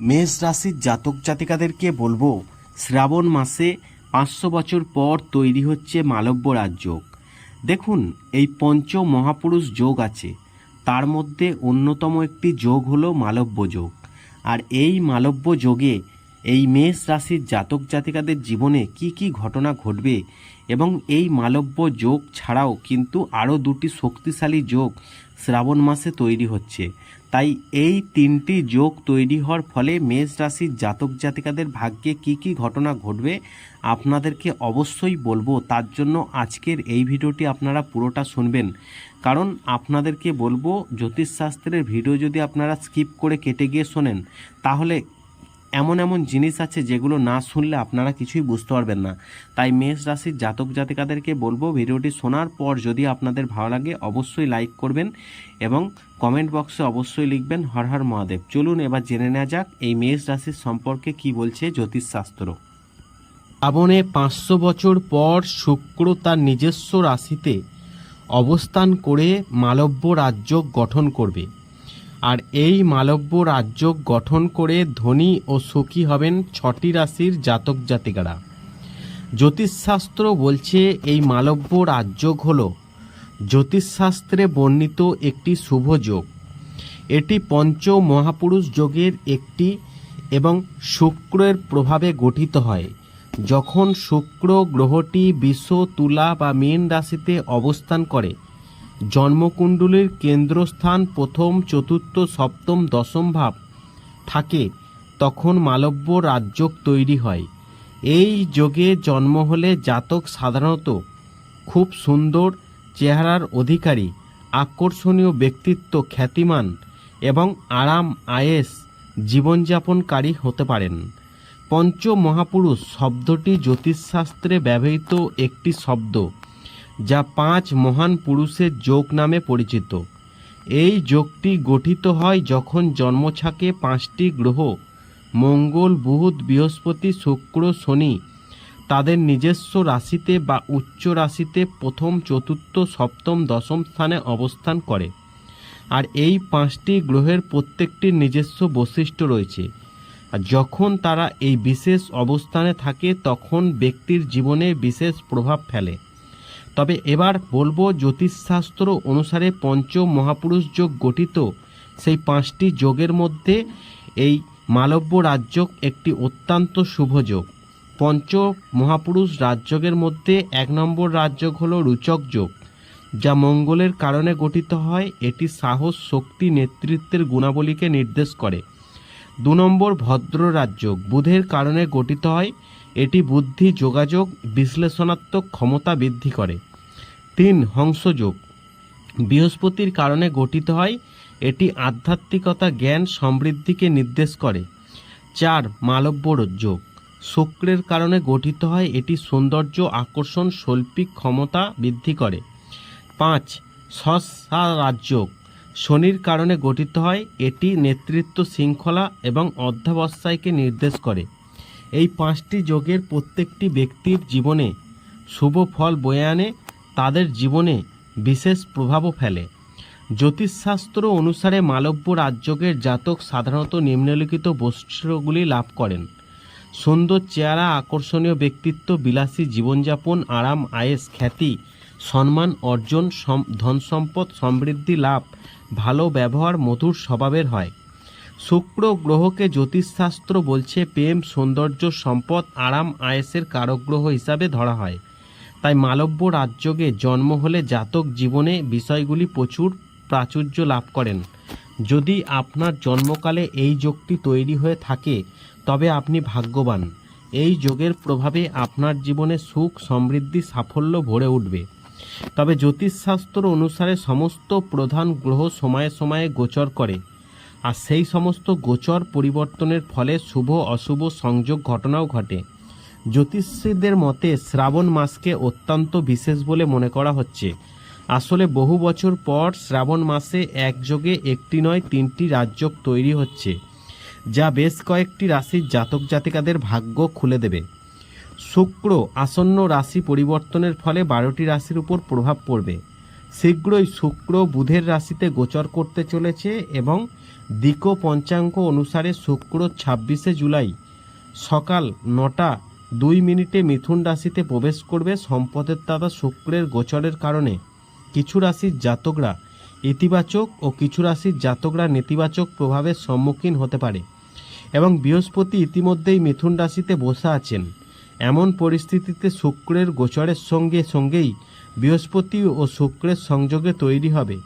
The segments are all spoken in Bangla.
মেষ রাশির জাতক জাতিকাদেরকে বলব, শ্রাবণ মাসে পাঁচশো বছর পর তৈরি হচ্ছে মালব্য রাজযোগ দেখুন, এই পঞ্চ মহাপুরুষ যোগ আছে। তার মধ্যে অন্যতম একটি যোগ হলো মালব্য যোগ। আর এই মালব্য যোগে এই মেষ রাশির জাতক জাতিকাদের জীবনে কি কি ঘটনা ঘটবে এবং এই মালব্য যোগ ছাড়াও কিন্তু আরও দুটি শক্তিশালী যোগ শ্রাবণ মাসে তৈরি হচ্ছে। তাই এই তিনটি যোগ তৈরি হওয়ার ফলে মেষ রাশির জাতক জাতিকাদের ভাগ্যে কি কি ঘটনা ঘটবে আপনাদেরকে অবশ্যই বলব। তার জন্য আজকের এই ভিডিওটি আপনারা পুরোটা শুনবেন। কারণ আপনাদেরকে বলব, জ্যোতিষশাস্ত্রের ভিডিও যদি আপনারা স্কিপ করে কেটে গিয়ে শোনেন, তাহলে এমন এমন জিনিস আছে যেগুলো না শুনলে আপনারা কিছুই বুঝতে পারবেন না। তাই মেষ রাশির জাতক জাতিকাদেরকে বলব ভিডিওটি শোনার পর যদি আপনাদের ভালো লাগে অবশ্যই লাইক করবেন এবং কমেন্ট বক্সে অবশ্যই লিখবেন হর হর মহাদেব। চলুন এবার জেনে নেওয়া যাক এই মেষ রাশির সম্পর্কে কি বলছে জ্যোতিষশাস্ত্র। শ্রাবণে পাঁচশো বছর পর শুক্র তার নিজস্ব রাশিতে অবস্থান করে মালব্য রাজ্য গঠন করবে। আর এই মালব্য রাজ্য গঠন করে ধনী ও সুখী হবেন ছটি রাশির জাতক জাতিকারা। জ্যোতিষশাস্ত্র বলছে এই মালব্য রাজযোগ হল জ্যোতিষশাস্ত্রে বর্ণিত একটি শুভ যোগ। এটি পঞ্চ মহাপুরুষ যোগের একটি এবং শুক্রের প্রভাবে গঠিত হয়। যখন শুক্র গ্রহটি বিষ তুলা বা মীন রাশিতে অবস্থান করে জন্মকুণ্ডলীর কেন্দ্রস্থান প্রথম, চতুর্থ, সপ্তম, দশম ভাব থাকে, তখন মালব্য রাজযোগ তৈরি হয়। এই যোগে জন্ম হলে জাতক সাধারণত খুব সুন্দর চেহারার অধিকারী, আকর্ষণীয় ব্যক্তিত্ব, খ্যাতিমান এবং আরাম, আয়েস জীবনযাপনকারী হতে পারেন। পঞ্চ মহাপুরুষ শব্দটি জ্যোতিষশাস্ত্রে ব্যবহৃত একটি শব্দ। যা পাঁচ মহান পুরুষের যোগ নামে পরিচিত। এই যোগটি গঠিত হয় যখন জন্মছাকে পাঁচটি গ্রহ, মঙ্গল, বুধ, বৃহস্পতি, শুক্র, শনি তাদের নিজস্ব রাশিতে বা উচ্চ রাশিতে প্রথম, চতুর্থ, সপ্তম, দশম স্থানে অবস্থান করে। আর এই পাঁচটি গ্রহের প্রত্যেকটির নিজস্ব বৈশিষ্ট্য রয়েছে। আর যখন তারা এই বিশেষ অবস্থানে থাকে, তখন ব্যক্তির জীবনে বিশেষ প্রভাব ফেলে। তবে এবার বলব জ্যোতিষশাস্ত্র অনুসারে পঞ্চ মহাপুরুষ যোগ গঠিত। সেই পাঁচটি যোগের মধ্যে এই মালব্য রাজযোগ একটি অত্যন্ত শুভ যোগ। পঞ্চ মহাপুরুষ রাজযোগের মধ্যে এক নম্বর রাজযোগ হলো রুচক যোগ, যা মঙ্গলের কারণে গঠিত হয়। এটি সাহস, শক্তি, নেতৃত্বের গুণাবলীকে নির্দেশ করে। দু নম্বর ভদ্র রাজযোগ, বুধের কারণে গঠিত হয়। এটি বুদ্ধি, যোগাযোগ, বিশ্লেষণাত্মক ক্ষমতা বৃদ্ধি করে। তিন হংসযোগ। বৃহস্পতির কারণে গঠিত হয়, এটি আধ্যাত্মিকতা জ্ঞান সমৃদ্ধিকে নির্দেশ করে। চার মালব্য যোগ শুক্রের কারণে গঠিত হয়, এটি সৌন্দর্য আকর্ষণ, শৈল্পিক ক্ষমতা বৃদ্ধি করে। পাঁচ সসা রাজযোগ শনির কারণে গঠিত হয়, এটি নেতৃত্ব শৃঙ্খলা এবং অধ্যাবসায়কে নির্দেশ করে। এই পাঁচটি যোগের প্রত্যেকটি ব্যক্তির জীবনে শুভ ফল বয়ে আনে তাদের জীবনে বিশেষ প্রভাবও ফেলে। জ্যোতিষশাস্ত্র অনুসারে মালব্য রাজযোগের জাতক সাধারণত নিম্নলিখিত বৈশিষ্ট্যগুলি লাভ করেন। সুন্দর চেহারা, আকর্ষণীয় ব্যক্তিত্ব, বিলাসী জীবনযাপন, আরাম, আয়েস, খ্যাতি, সম্মান অর্জন ধন সম্পদ সমৃদ্ধি লাভ, ভালো ব্যবহার, মধুর স্বভাবের হয়। শুক্র গ্রহকে জ্যোতিষশাস্ত্র বলছে প্রেম, সৌন্দর্য, সম্পদ, আরাম, আয়েসের কারক গ্রহ হিসাবে ধরা হয়। তাই মালব্য রাজযোগে জন্ম হলে জাতক জীবনে বিষয়গুলি প্রচুর প্রাচুর্য লাভ করেন। যদি আপনার জন্মকালে এই যোগটি তৈরি হয়ে থাকে, তবে আপনি ভাগ্যবান। এই যোগের প্রভাবে আপনার জীবনে সুখ, সমৃদ্ধি, সাফল্য ভরে উঠবে। তবে জ্যোতিষশাস্ত্র অনুসারে সমস্ত প্রধান গ্রহ সময়ে সময়ে গোচর করে, আর সেই সমস্ত গোচর পরিবর্তনের ফলে শুভ অশুভ সংযোগ ঘটনাও ঘটে। জ্যোতিষীদের মতে শ্রাবণ মাসকে অত্যন্ত বিশেষ বলে মনে করা হচ্ছে। আসলে বহু বছর পর শ্রাবণ মাসে একযোগে একটি নয় তিনটি রাজযোগ তৈরি হচ্ছে, যা বেশ কয়েকটি রাশির জাতক জাতিকাদের ভাগ্য খুলে দেবে। শুক্র আসন্ন রাশি পরিবর্তনের ফলে বারোটি রাশির উপর প্রভাব পড়বে। শীঘ্রই শুক্র বুধের রাশিতে গোচর করতে চলেছে এবং দিক পঞ্চাঙ্গ অনুসারে শুক্র ছাব্বিশে জুলাই সকাল নটা দুই মিনিটে মিথুন রাশিতে প্রবেশ করবে সম্পদের দাদা শুক্রের গোচরের কারণে। কিছু রাশির জাতকরা ইতিবাচক ও কিছু রাশির জাতকরা নেতিবাচক প্রভাবের সম্মুখীন হতে পারে এবং বৃহস্পতি ইতিমধ্যেই মিথুন রাশিতে বসে আছেন। এমন পরিস্থিতিতে শুক্রের গোচরের সঙ্গে সঙ্গেই বৃহস্পতি ও শুক্রের সংযোগে তৈরি হবে।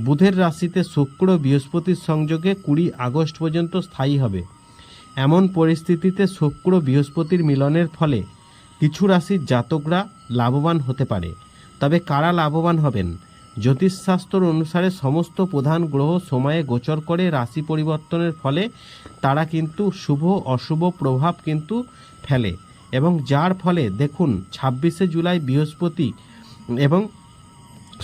বুধের রাশিতে শুক্র বৃহস্পতির সংযোগে কুড়ি আগস্ট পর্যন্ত স্থায়ী হবে। এমন পরিস্থিতিতে শুক্র বৃহস্পতির মিলনের ফলে কিছু রাশির জাতকরা লাভবান হতে পারে। তবে কারা লাভবান হবেন? জ্যোতিষশাস্ত্র অনুসারে সমস্ত প্রধান গ্রহ সময়ে গোচর করে রাশি পরিবর্তনের ফলে তারা কিন্তু শুভ অশুভ প্রভাব কিন্তু ফেলে। এবং যার ফলে দেখুন, ছাব্বিশে জুলাই বৃহস্পতি এবং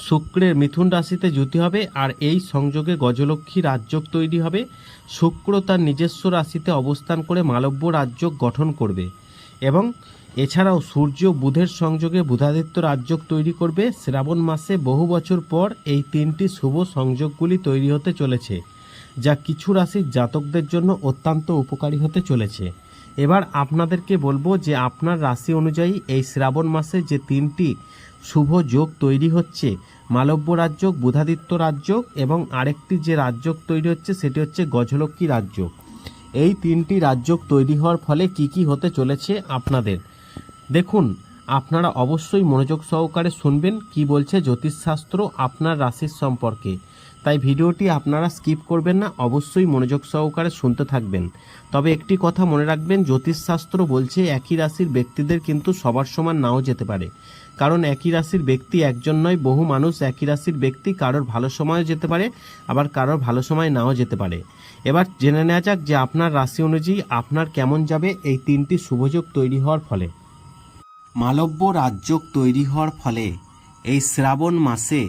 শুক্রের মিথুন রাশিতে জ্যোতি হবে আর এই সংযোগে গজলক্ষ্মী রাজযোগ তৈরি হবে। শুক্র তার নিজস্ব রাশিতে অবস্থান করে মালব্য রাজযোগ গঠন করবে এবং এছাড়াও সূর্য বুধের সংযোগে বুধাদিত্য রাজযোগ তৈরি করবে। শ্রাবণ মাসে বহু বছর পর এই তিনটি শুভ সংযোগগুলি তৈরি হতে চলেছে, যা কিছু রাশির জাতকদের জন্য অত্যন্ত উপকারী হতে চলেছে। এবার আপনাদেরকে বলব যে আপনার রাশি অনুযায়ী এই শ্রাবণ মাসে যে তিনটি শুভ যোগ তৈরি হচ্ছে। মালব্য রাজযোগ, বুধাদিত্য রাজযোগ এবং আরেকটি যে রাজযোগ তৈরি হচ্ছে সেটি হচ্ছে গজলক্ষ্মী রাজযোগ। এই তিনটি রাজযোগ তৈরি হওয়ার ফলে কি কি হতে চলেছে আপনাদের? দেখুন, আপনারা অবশ্যই মনোযোগ সহকারে শুনবেন কি বলছে জ্যোতিষশাস্ত্র আপনার রাশির সম্পর্কে। তাই ভিডিওটি আপনারা স্কিপ করবেন না, অবশ্যই মনোযোগ সহকারে শুনতে থাকবেন। তবে একটি কথা মনে রাখবেন, জ্যোতিষশাস্ত্র বলছে একই রাশির ব্যক্তিদের কিন্তু সবার সমান নাও যেতে পারে। কারণ একই রাশির ব্যক্তি একজন নয়, বহু মানুষ একই রাশির ব্যক্তি, কারোর ভালো সময়ও যেতে পারে, আবার কারোর ভালো সময় নাও যেতে পারে। এবার জেনে নেওয়া যাক যে আপনার রাশি অনুযায়ী আপনার কেমন যাবে এই তিনটি শুভযোগ তৈরি হওয়ার ফলে। মালব্য রাজযোগ তৈরি হওয়ার ফলে এই শ্রাবণ মাসে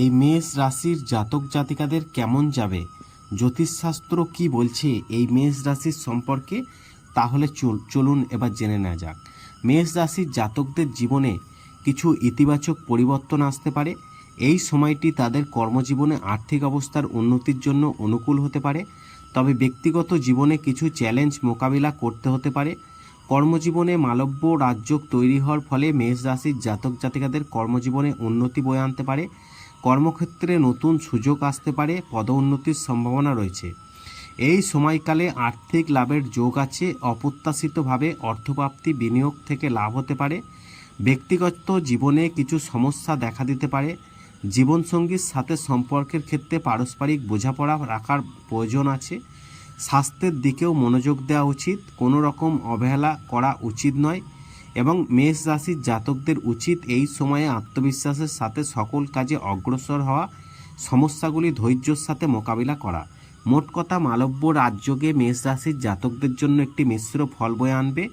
এই মেষ রাশির জাতক জাতিকাদের কেমন যাবে, জ্যোতিষশাস্ত্র কি বলছে এই মেষ রাশির সম্পর্কে, তাহলে চল, চলুন এবার জেনে নেওয়া যাক। মেষ রাশির জাতকদের জীবনে কিছু ইতিবাচক পরিবর্তন আসতে পারে। এই সময়টি তাদের কর্মজীবনে আর্থিক অবস্থার উন্নতির জন্য অনুকূল হতে পারে। তবে ব্যক্তিগত জীবনে কিছু চ্যালেঞ্জ মোকাবিলা করতে হতে পারে। কর্মজীবনে মালব্য রাজযোগ তৈরি হওয়ার ফলে মেষ রাশির জাতক জাতিকাদের কর্মজীবনে উন্নতি বয়ে আনতে পারে। কর্মক্ষেত্রে নতুন সুযোগ আসতে পারে, পদোন্নতির সম্ভাবনা রয়েছে। এই সময়কালে আর্থিক লাভের যোগ আছে, অপ্রত্যাশিতভাবে অর্থপ্রাপ্তি বিনিয়োগ থেকে লাভ হতে পারে। ব্যক্তিগত জীবনে কিছু সমস্যা দেখা দিতে পারে। জীবনসঙ্গীর সাথে সম্পর্কের ক্ষেত্রে পারস্পরিক বোঝাপড়া রাখার প্রয়োজন আছে। স্বাস্থ্যের দিকেও মনোযোগ দেওয়া উচিত। কোনো রকম অবহেলা করা উচিত নয় এবং মেষ রাশির জাতকদের উচিত এই সময়ে আত্মবিশ্বাসের সাথে সকল কাজে অগ্রসর হওয়া, সমস্যাগুলি ধৈর্যর সাথে মোকাবিলা করা। মোট কথা মালব্য রাজযোগে মেষ রাশির জাতকদের জন্য একটি মিশ্র ফল বয়ে আনবে।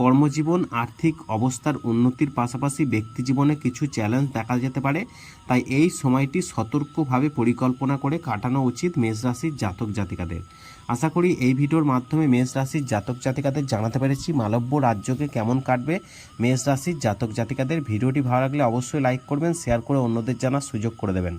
কর্মজীবন, আর্থিক অবস্থার উন্নতির পাশাপাশি ব্যক্তি জীবনে কিছু চ্যালেঞ্জ দেখা যেতে পারে। তাই এই সময়টি সতর্কভাবে পরিকল্পনা করে কাটানো উচিত মেষ রাশির জাতক জাতিকাদের। আশা করি এই ভিডিওর মাধ্যমে মেষ রাশির জাতক জাতিকাদের জানাতে পেরেছি মালব্য রাজ্যকে কেমন কাটবে। মেষ রাশির জাতক জাতিকাদের ভিডিওটি ভালো লাগলে অবশ্যই লাইক করবেন শেয়ার করে অন্যদের জানার সুযোগ করে দেবেন।